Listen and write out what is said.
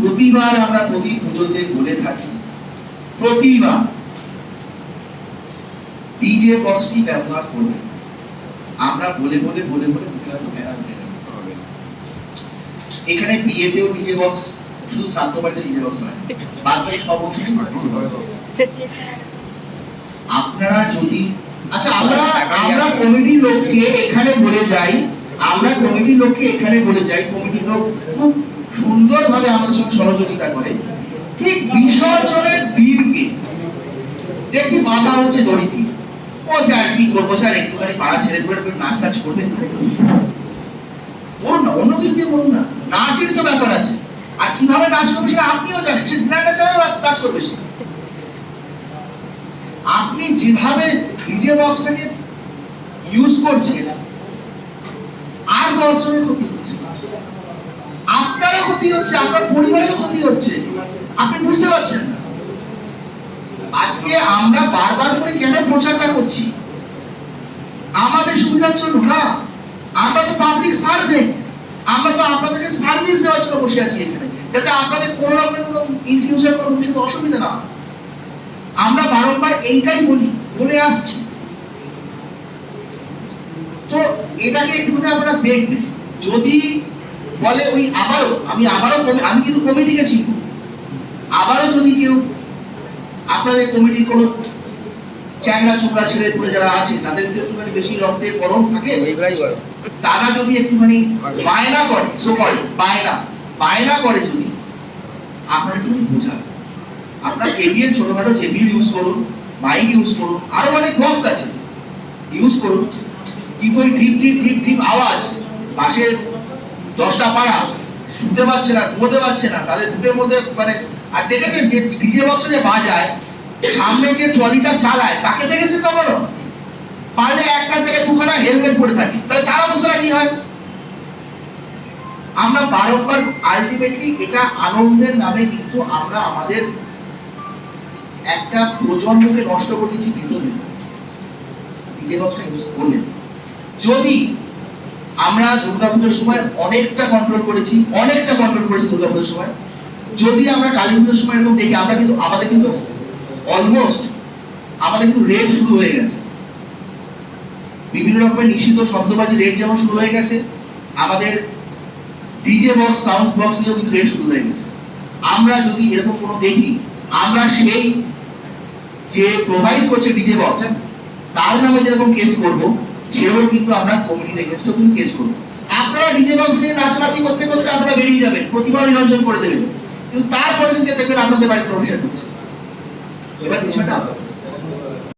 প্রতিবার আমরা প্রতি পুজোতে বলে থাকি। প্রতিবার। ডিজে বক্সটি ব্যবহার করবে আমরা বলে বলে বলে বলে এখানে বিয়েতেও ডিজে বক্স, শুধু শ্রাদ্ধ বাড়িতে ডিজে বক্স নয় বাকি সব অনুষ্ঠানই আপনারা যদি আচ্ছা আমরা আমরা কমিটির লোককে এখানে বলে যাই। আমরা কমিটির লোককে এখানে বলে যাই। কমিটির লোক খুব সুন্দরভাবে আমাদের সঙ্গে সহযোগিতা করে। ঠিক বিসর্জনের দিনকে দেখছি মাথা হচ্ছে দড়ি দিয়ে। ও স্যার কি করব? স্যার একটুখানি পাড়া ছেড়ে একটু নাচ টাচ করবেন বলুন না, অন্য কিছু দিয়ে বলুন না। নাচের তো ব্যাপার আছে। আর কীভাবে নাচ করবে সেটা আপনিও জানেন। সে ডিনারটা চায় নাচ করবে সে। আপনি যেভাবে ডিজে বক্সটাকে ইউজ করছেন, আর দর্শনের ক্ষতি হচ্ছে ক্ষতি হচ্ছে, আপনার পরিবারেরও ক্ষতি হচ্ছে। আপনি বুঝতে পারছেন না। আজকে আমরা বারবার করে কেন প্রচারটা করছি? আমাদের সুবিধার জন্য না, আমরা তো পাবলিক সার্ভেন্ট আমরা তো আপনাদেরকে সার্ভিস দেওয়ার জন্য বসে আছি এখানে, যাতে আপনাদের কোনো রকমের কোনো ইন ফিউচার কোনো ভবিষ্যতে অসুবিধা না আমরা বারংবার এইটাই বলি, বলে আসছি। তো এটাকে একটু আপনারা দেখবেন, যদি বলে ওই আবারও আমি আবারও আমি কিন্তু কমিটিকে চিনব আবারও যদি কেউ আপনাদের কমিটির কোনো চ্যাংড়া চোখরা ছেলে পুরো যারা আছে তাদের যদি একটুখানি বেশি রক্তের গরম থাকে। তারা যদি একটুখানি বায়না করে সো করে বায়না বায়না করে যদি আপনারা একটু বোঝান। আপনার কেবিএল ছোটখাটো জেবিএল ইউজ করুন মাইক ইউজ করুন আরও অনেক বক্স আছে। ইউজ করুন। কিন্তু ওই ঢিপ ঢিপ ঢিপ ঢিপ আওয়াজ পাশের দশটা পাড়া, শুনতে পাচ্ছে না ঘুমোতে পারছে না, তাদের দুটোর মধ্যে মানে আর দেখেছেন যে ডিজে বক্সে যে বাজায়, সামনে যে ট্রলিটা চালায়, তাকে দেখেছেন কখনো? পারলে একটা জায়গায় দুখানা হেলমেট পরে থাকে, তাহলে তার অবস্থাটা কি হয়? আমরা বারংবার আলটিমেটলি এটা আনন্দের নামে কিন্তু আমরা আমাদের একটা প্রজন্মকে নষ্ট করে দিচ্ছি ভিতরে ডিজে বক্সটা ইউজ করলেন। যদি আমরা দুর্গাপুজোর সময় অনেকটা কন্ট্রোল করেছি, অনেকটা কন্ট্রোল করেছি দুর্গাপুজোর সময়। যদি আমরা কালী পুজোর সময় এরকম দেখি, আমরা কিন্তু, আমাদের কিন্তু অলমোস্ট আমাদের কিন্তু রেড শুরু হয়ে গেছে। বিভিন্ন রকমের নিষিদ্ধ শব্দবাজি রেড যেমন শুরু হয়ে গেছে, আমাদের ডিজে বক্স সাউন্ড বক্স নিয়েও কিন্তু রেড শুরু হয়ে গেছে। আমরা যদি এরকম কোনো দেখি, আমরা সেই যে প্রোভাইড করছে ডিজে বক্স তার নামে যেরকম কেস করব সেরকম কিন্তু আমরা কমিটির এগেনস্টও কিন্তু কেস করব। আপনারা ডিজে বক্সে নাচানাচি করতে করতে আপনারা বেরিয়ে যাবেন প্রতিভা নিরঞ্জন করে দেবেন। কিন্তু তারপরে দিনকে দেখবেন আপনাদের বাড়িতে অভিষেক করছে এবার বিষয়টা আপনাদের।